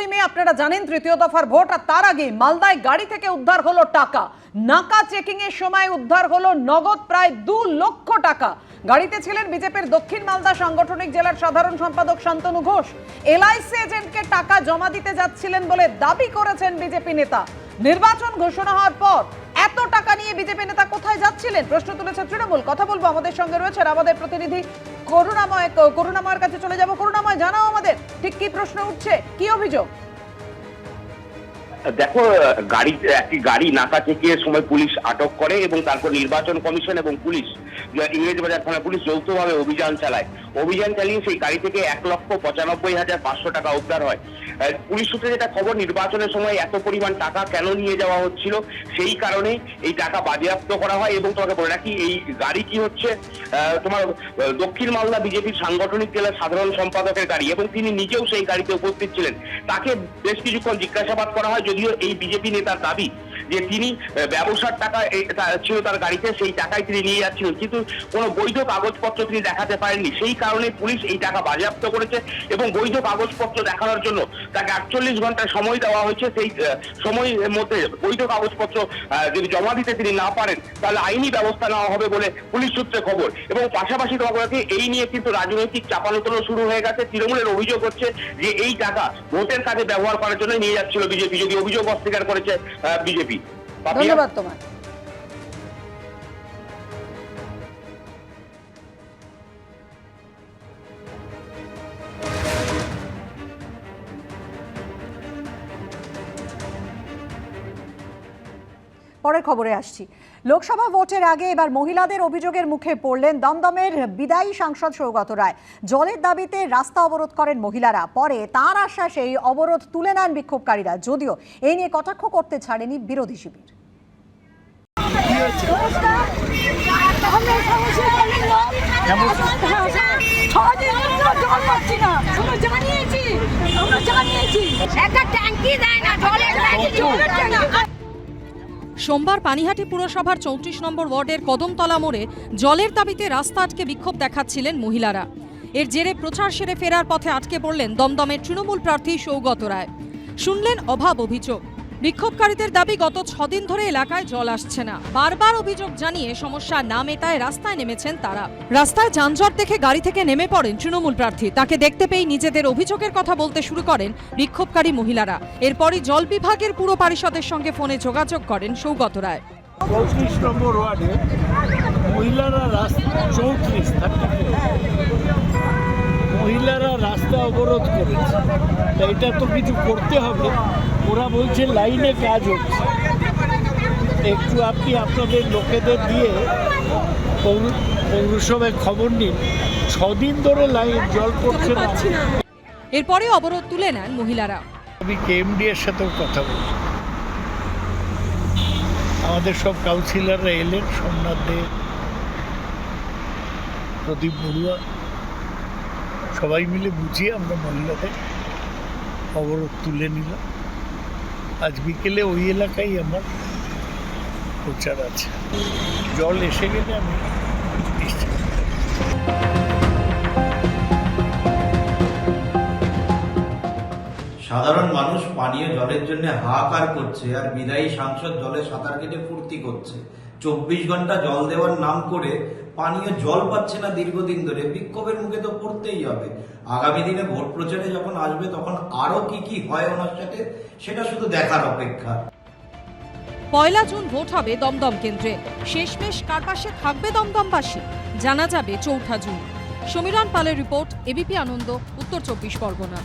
চোদ্দই মে আপনারা জানেন তৃতীয় দফার ভোট, আর তার আগে মালদায় গাড়ি থেকে উদ্ধার হলো টাকা। নাকা চেকিং এর সময় উদ্ধার হলো নগদ প্রায় দু লক্ষ টাকা। গাড়িতে ছিলেন বিজেপির দক্ষিণ মালদা সাংগঠনিক জেলার সাধারণ সম্পাদক শান্তনু ঘোষ। এলআইসি এজেন্টকে টাকা জমা দিতে যাচ্ছিলেন বলে দাবি করেছেন বিজেপি নেতা। নির্বাচন ঘোষণা হওয়ার পর এত টাকা নিয়ে বিজেপি নেতা কোথায় যাচ্ছিলেন? প্রশ্ন তুলেছে তৃণমূল। কথা বলব আমাদের সঙ্গে রয়েছেন আমাদের প্রতিনিধি করুণাময় করুণাময়ের কাছে চলে যাব। করুণাময়, জানাও আমাদের। ঠিক কি প্রশ্ন উঠছে? কি অভিযোগ? দেখো, গাড়ি, একটি গাড়ি নাকা থেকে সময় পুলিশ আটক করে এবং তারপর নির্বাচন কমিশন এবং পুলিশ ইংরেজবাজার থানা পুলিশ যৌথভাবে অভিযান চালায়। অভিযান চালিয়ে সেই গাড়ি থেকে এক লক্ষ পঁচানব্বই হাজার পাঁচশো টাকা উদ্ধার হয়। পুলিশ সূত্রে যেটা খবর, নির্বাচনের সময় এত পরিমাণ টাকা কেন নিয়ে যাওয়া হচ্ছিল, সেই কারণেই এই টাকা বাজেয়াপ্ত করা হয় এবং তোমাকে বলে রাখি, এই গাড়ি কি হচ্ছে তোমার দক্ষিণ মালদা বিজেপির সাংগঠনিক জেলার সাধারণ সম্পাদকের গাড়ি এবং তিনি নিজেও সেই গাড়িতে উপস্থিত ছিলেন। তাকে বেশ কিছুক্ষণ জিজ্ঞাসাবাদ করা হয়, যদিও এই বিজেপি নেতার দাবি যে তিনি ব্যবসার টাকা ছিল তার গাড়িতে, সেই টাকায় তিনি নিয়ে যাচ্ছিলেন। কিন্তু কোনো বৈধ কাগজপত্র তিনি দেখাতে পারেননি। সেই কারণে পুলিশ এই টাকা বাজেয়াপ্ত করেছে এবং বৈধ কাগজপত্র দেখানোর জন্য তাকে আটচল্লিশ ঘণ্টা সময় দেওয়া হয়েছে। সেই সময়ের মধ্যে বৈধ কাগজপত্র যদি জমা দিতে তিনি না পারেন, তাহলে আইনি ব্যবস্থা নেওয়া হবে বলে পুলিশ সূত্রে খবর। এবং পাশাপাশি তোমাকে এই নিয়ে কিন্তু রাজনৈতিক চাপানোতলো শুরু হয়ে গেছে। তৃণমূলের অভিযোগ হচ্ছে যে এই টাকা ভোটের কাজে ব্যবহার করার জন্য নিয়ে যাচ্ছিল বিজেপি। যদি অভিযোগ অস্বীকার করেছে বিজেপি। ধন্যবাদ তোমার। পরের খবরে আসছি। লোকসভা ভোটের আগে এবার মহিলাদের অভিযোগের মুখে পড়লেন দমদমের বিদায়ী সাংসদ সৌগত রায়। জলের দাবিতে রাস্তা অবরোধ করেন মহিলারা। পরে তার আশ্বাসে এই অবরোধ তুলে নেন বিক্ষোভকারীরা। যদিও এই নিয়ে কটাক্ষ করতে ছাড়েনি বিরোধী শিবির। আমরা জানিয়েছি। আমরা জানিয়েছি। একটা ট্যাঙ্কি দেয় না জলের সোমবার পানিহাটি পুরসভার চৌত্রিশ নম্বর ওয়ার্ডের কদমতলা মোড়ে জলের দাবিতে রাস্তা আটকে বিক্ষোভ দেখাচ্ছিলেন মহিলারা। এর জেরে প্রচার সেরে ফেরার পথে আটকে পড়লেন দমদমের তৃণমূল প্রার্থী সৌগত রায়। শুনলেন অভাব অভিযোগ। বিক্ষোভকারীদের দাবি, গত ছদিন ধরে এলাকায় জল আসছে না। বারবার অভিযোগ জানিয়ে সমস্যা না মেটায় রাস্তায় নেমেছেন তারা। রাস্তায় যানজট দেখে গাড়ি থেকে নেমে পড়েন তৃণমূল প্রার্থী। তাকে দেখতে পেয়ে নিজেদের অভিযোগের কথা বলতে শুরু করেন বিক্ষোভকারী মহিলারা। এরপরই জল বিভাগের পুরো পরিষদের সঙ্গে ফোনে যোগাযোগ করেন সৌগত রায়। চৌত্রিশ নম্বর ওয়ার্ডে মহিলারা রাস্তা চৌত্রিশ মহিলারা রাস্তা অবরোধ করেছে। তা এটা তো কিছু করতে হবে। ওরা বলছে লাইনে কাজ হচ্ছে। একটু আপনি আপনাদের লোকেদের দিয়ে পৌর- পৌরসভায় খবর নিন। ছদিন ধরে লাইন জল পড়ছে না। এরপরে অবরোধ তুলে নেন মহিলারা। আমি কেএমডি এর সাথেও কথা বলি। আমাদের সব কাউন্সিলররা এলেন সোমনাথ দে প্রদীপ বড়ুয়া। সবাই মিলে বুঝিয়ে আমরা মহিলাদের অবরোধ তুলে নিলাম। আজ বিকেলে ওই এলাকায় আমার প্রচার আছে। জল এসে গেলে আমি সাধারণ মানুষ পানীয় জলের জন্য হাহাকার করছে আর বিদায়ী সাংসদ জলে সাঁতার কেটে ফুর্তি করছে। চব্বিশ ঘণ্টা জল দেওয়ার নাম করে পানীয় জল পাচ্ছে না দীর্ঘদিন ধরে, বিক্ষোভের মুখে তো পড়তেই হবে। আগামী দিনে ভোট প্রচারে যখন আসবে, তখন আরও কি কি হয় ওনার সাথে, সেটা শুধু দেখার অপেক্ষা। পয়লা জুন ভোট হবে দমদম কেন্দ্রে। শেষমেশ কার পাশে থাকবে দমদমবাসী? জানা যাবে চৌঠা জুন। সমীরণ পালের রিপোর্ট এবিপি আনন্দ, উত্তর চব্বিশ পরগনা।